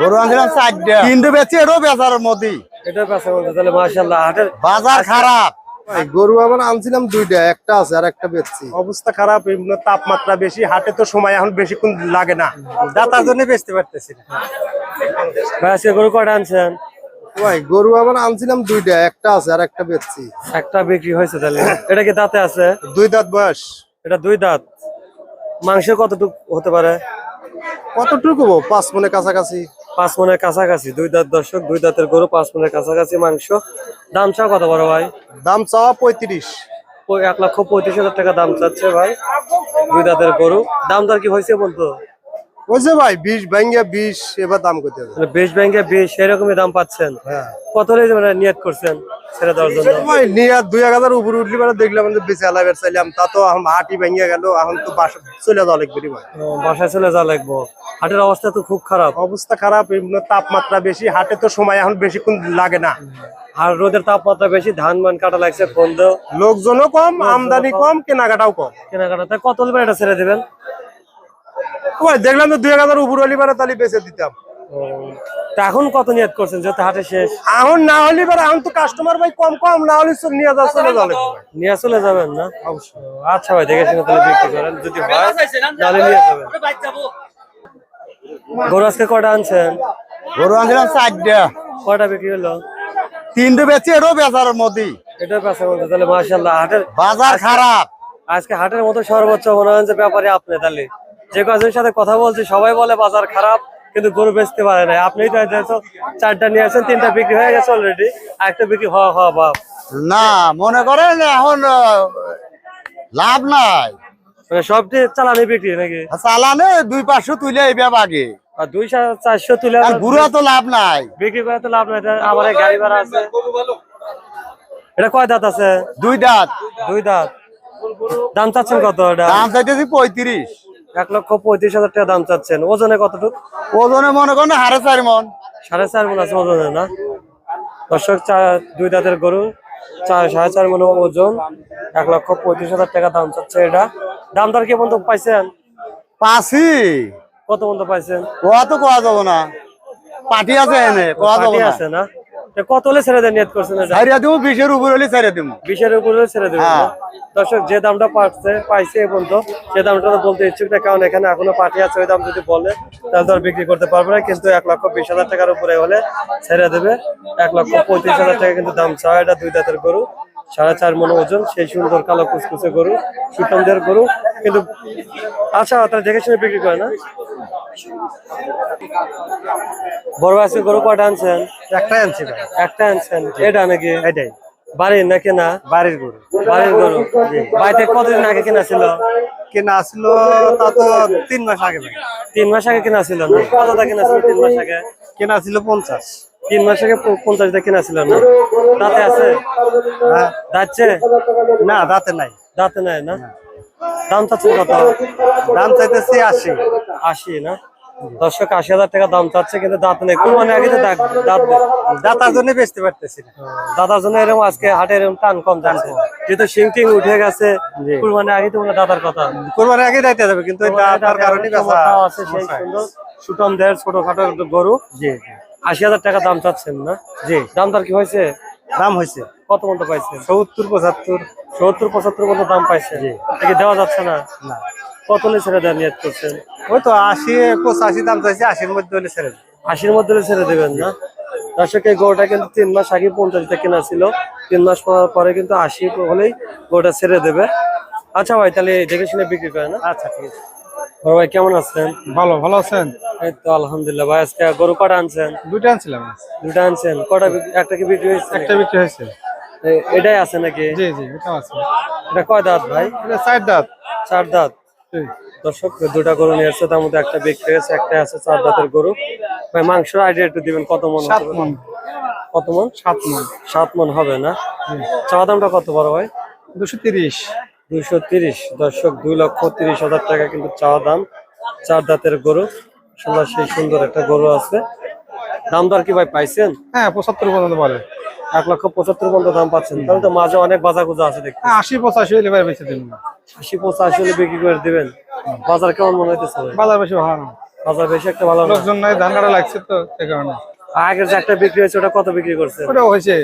গরু আনছিলাম চারটা। তিনটে বেচি এটাও বেচার মধ্যেই এটা বেচা বলতে তাহলে মাশাআল্লাহ হাটের বাজার খারাপ। ভাই গরু আবার আনছিলাম দুইটা একটা আছে আর একটা বেচছি। অবস্থা খারাপ তাপমাত্রা বেশি হাটে তো সময় এখন বেশিক্ষণ লাগে না। দাতার জন্য বেচতে পারতেছি না। গরু কয়টা আনছেন? ভাই গরু আবার আনছিলাম দুইটা একটা আছে আর একটা বেচছি। একটা বিক্রি হয়েছে তাহলে। এটা কি দাঁতে আছে? দুই দাঁত বয়স। এটা দুই দাঁত। মাংস কতটুকু হতে পারে? কতটুকু পাঁচ মনে কাছাকাছি। পাঁচ মনের কাছাকাছি দুই দাঁত দর্শক দুই দাঁতের গরু পাঁচ মনের কাছাকাছি মাংস। দাম চাও কত বড় ভাই? দাম চাও পঁয়ত্রিশ। এক লক্ষ পঁয়ত্রিশ হাজার টাকা দাম চাচ্ছে ভাই দুই দাঁতের গরু। দাম দর কি হয়েছে বলতো ভাই বিশ ভাঙ্গিয়া বিশ এবার দাম করতে হবে। বিশ বেশ ব্যাংকে বেশ সেরকমই দাম পাচ্ছেন। হ্যাঁ। কত মানে নিয়ত করছেন? ছেড়ে দেওয়ার জন্য। নিয়ে আর দুই এক হাজার উপরে উঠলি মানে বেঁচে আলাইবার চাইলাম তা তো এখন হাঁটি ভেঙে গেল এখন তো বাসা চলে যাওয়া লাগবে বাসায় চলে যা লাগবো। হাটের অবস্থা তো খুব খারাপ। অবস্থা খারাপ তাপমাত্রা বেশি হাটে তো সময় এখন বেশিক্ষণ লাগে না। আর রোদের তাপমাত্রা বেশি ধান মান কাটা লাগছে ফোন দেও লোকজনও কম আমদানি কম। কেনাকাটাও কম। কেনাকাটা তাই কত এটা ছেড়ে দেবেন? দেখলাম তো দুই হাজার উপর হলি মানে তাহলে বেঁচে দিতাম। এখন কত নিয়ত করছেন যেহেতু হাটে শেষ? এখন না হলে এবার এখন তো কাস্টমার ভাই কম কম না হলে নিয়ে চলে ভাই। নিয়ে চলে যাবেন না? অবশ্যই। আচ্ছা ভাই দেখে শুনে তাহলে বিক্রি করেন। যদি হয় তাহলে নিয়ে যাবেন। গরু আজকে কটা আনছেন? গরু আনছিলাম চারটা। কটা বিক্রি হলো? তিনটে বেচি এটাও বেচার মধ্যেই। এটা পেশা বলতে তাহলে মাশাল্লাহ হাটের বাজার খারাপ। আজকে হাটের মতো সর্বোচ্চ মনে হয় যে ব্যাপারে আপনি তাহলে। যে কজনের সাথে কথা বলছি সবাই বলে বাজার খারাপ। কিন্তু গরু বেচতে পারে না আপনি তো চারটা নিয়ে আসেন তিনটা বিক্রি হয়ে গেছে অলরেডি আর একটা বিক্রি হওয়া হওয়া বাপ না মনে করেন এখন লাভ নাই। মানে সবটি চালানি বিক্রি নাকি? চালানে দুই পাঁচশো তুলে এইবার আগে আর দুই চারশো তুলে তো লাভ নাই। বিক্রি করে তো লাভ নাই আমার গাড়ি ভাড়া আছে। এটা কয় দাঁত আছে? দুই দাঁত। দুই দাঁত। দাম চাচ্ছেন কত দাম চাইতেছি পঁয়ত্রিশ। এক লক্ষ পঁয়ত্রিশ হাজার টাকা দাম চাচ্ছেন। ওজনে কতটুকু? ওজনে মনে করেন হাড়ে চার মন। সাড়ে চার মন আছে ওজনে না? দর্শক দুই দাঁতের গরু চার সাড়ে চার মন ওজন এক লক্ষ পঁয়ত্রিশ হাজার টাকা দাম চাচ্ছে এটা। দাম দর কি পর্যন্ত পাইছেন? পাঁচি কত পর্যন্ত পাইছেন? কোয়া তো কোয়া যাব না। পাটি আছে এনে কোয়া যাব আছে না? কত হলে ছেড়ে দেন নিয়ত করছেন ছাড়িয়া দিব বিশের উপর হলে ছাড়িয়া দিব। বিশের উপরে ছেড়ে দেবেন। হ্যাঁ। দর্শক যে দামটা পাচ্ছে পাইছে এ পর্যন্ত সে দামটা তো বলতে ইচ্ছুক না কারণ এখানে এখনও পার্টি আছে ওই দাম যদি বলে তাহলে তো বিক্রি করতে পারবে না কিন্তু এক লক্ষ বিশ হাজার টাকার উপরে হলে ছেড়ে দেবে। এক লক্ষ পঁয়ত্রিশ হাজার টাকা কিন্তু দাম চাওয়া এটা দুই দাঁতের গরু সাড়ে চার মন ওজন সেই সুন্দর কালো কুচকুচে গরু সুতমদের গরু কিন্তু আচ্ছা তারা দেখে শুনে বিক্রি করে না। বড় আজকে গরু কয়টা আনছেন? একটা আনছি একটা আনছেন। এটা নাকি এটাই। বাড়ির না বাড়ির গরু। বাড়ির গরু। বাড়িতে কতদিন আগে কেনা ছিল? কেনা আসলো তা তো তিন মাস আগে তিন মাস আগে কেনা ছিল না? কত টাকা কেনা ছিল তিন মাস আগে? কেনা ছিল পঞ্চাশ। তিন মাস আগে প- পঞ্চাশ টাকা কেনা ছিল না? দাঁতে আছে? হ্যাঁ। দাঁতছে? না দাঁতে নাই। দাঁতে নাই না। দাম চাচ্ছে কত? দাম চাইতেছি আশি। আশি না? দর্শক আশি হাজার টাকা দাম চাচ্ছে কিন্তু দাঁত নেই। কোরবানি আগে তো দাঁত। দাতার জন্য বেচতে পারতেছি দাদার জন্য এরকম আজকে হাটে এরকম টান কম যাচ্ছে। যেহেতু সিং টিং উঠে গেছে কুরবানি আগে তো দাদার কথা। কোরবানি আগে যাইতে যাবে কিন্তু ওই দাতার কারণে আছে সেই সুন্দর সুটম দেড় ছোটখাটো গরু। জি। আশি হাজার টাকা দাম চাচ্ছেন না? জি। দাম দর কি হয়েছে? দাম হয়েছে। কত মতো পাইছে সত্তর পঁচাত্তর। সত্তর পঁচাত্তর মতো দাম পাইছে এটা দেওয়া যাচ্ছে না? না। কত হলে ছেড়ে দেওয়ার নিয়ত করছেন? ওই তো আশি পঁচাশি দাম চাইছে আশির মধ্যে হলে ছেড়ে দেবে। আশির মধ্যে হলে ছেড়ে দেবেন না? দর্শক এই গরুটা কিন্তু তিন মাস আগে পঞ্চাশ টাকা কেনা ছিল। তিন মাস পর- পরে কিন্তু আশি হলেই গরুটা ছেড়ে দেবে। আচ্ছা ভাই তাহলে দেখে শুনে বিক্রি করে না আচ্ছা ঠিক আছে। বড় ভাই কেমন আছেন? ভালো ভালো আছেন? এই তো আলহামদুলিল্লাহ ভাই আজকে গরু কটা আনছেন? দুইটা আনছিলাম। দুটা আনছেন। কটা একটা কি বিক্রি হয়েছে? একটা বিক্রি হয়েছে। এটাই আছে নাকি? জি জি এটা আছে। এটা কয় দাঁত ভাই? এটা সাইড দাঁত। চার দাঁত। দর্শক দুটা গরু নিয়ে আসছে তার মধ্যে একটা বিক্রি হয়েছে একটা আছে চার দাঁতের গরু। ভাই মাংসের আইডিয়া একটু দিবেন কত মন সাত মন। কত মন? সাত মন। সাত মন হবে না? চাওয়া দামটা কত বড় ভাই? দুশো তিরিশ। দুশো তিরিশ। দর্শক দুই লক্ষ তিরিশ হাজার টাকা কিন্তু চাওয়া দাম। চার দাঁতের গরু। সুন্দর সেই সুন্দর একটা গরু আছে। দাম দর কি ভাই পাইছেন? হ্যাঁ পঁচাত্তর পর্যন্ত বলে এক লক্ষ পঁচাত্তর পর্যন্ত দাম পাচ্ছেন। তাহলে তো মাঝে অনেক বাজা গুজা আছে দেখতে হ্যাঁ আশি পঁচাশি হলে এবার বেঁচে দিন। আশি পঁচাশি হলে বিক্রি করে দিবেন। বাজার কেমন মনে হইতেছে বাজার বেশি ভালো না। বাজার বেশি একটা ভালো লোকজন নাই ধান কাটা লাগছে তো সে কারণে। আগের যে একটা বিক্রি হয়েছে ওটা কত বিক্রি করছে ওটা হয়েছে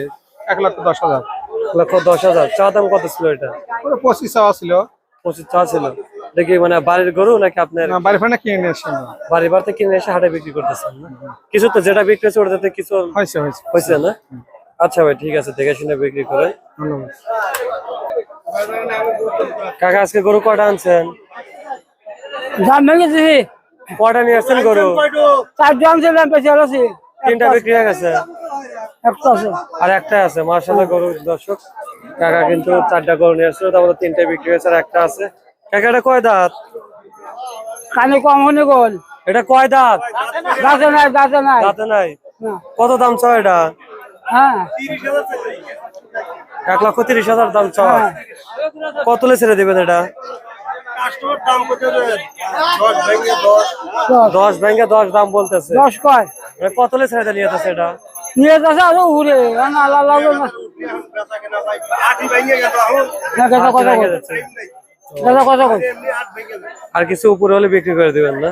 এক লক্ষ দশ হাজার। এক লক্ষ দশ হাজার। চা দাম কত ছিল এটা? ওটা পঁচিশ চাওয়া ছিল। পঁচিশ চা ছিল। দেখি মানে বাড়ির গরু নাকি আপনার না বাড়ি ফাড়ি কিনে নিয়ে আমরা। বাড়ি বাড়িতে কিনে এসে হাটে বিক্রি করতেছেন না? কিছু তো যেটা বিক্রি হয়েছে ওটাতে কিছু হয়েছে হয়েছে। হয়েছে না? আচ্ছা ভাই ঠিক আছে দেখে শুনে বিক্রি করে। কাকা আজকে গরু কটা আনছেন? দাম ভেঙে কটা নিয়ে আসছেন গরু? চার দাম ছিলাম আছি তিনটা বিক্রি হয়ে গেছে। একটা আছে। আর একটা আছে মার্শাল্লাহ গরু দর্শক। কাকা কিন্তু চারটা গরু নিয়ে আসছিল তার মধ্যে তিনটা বিক্রি হয়েছে আর একটা আছে। এটা কয় দাঁত কানে কম হনে গল এটা কয় দাঁত দাঁতে নাই দাঁতে নাই দাঁতে নাই কত দাম চাও এটা হ্যাঁ এক লক্ষ তিরিশ হাজার দাম চাও কত ছেড়ে দেবেন এটা দশ ব্যাংকে দশ দাম বলতেছে দশ কয় মানে কত ছেড়ে নিয়ে এটা নিয়ে যাচ্ছে আরও ঘুরে আল্লাহ আর কিছু উপরে হলে বিক্রি করে দিবেন না।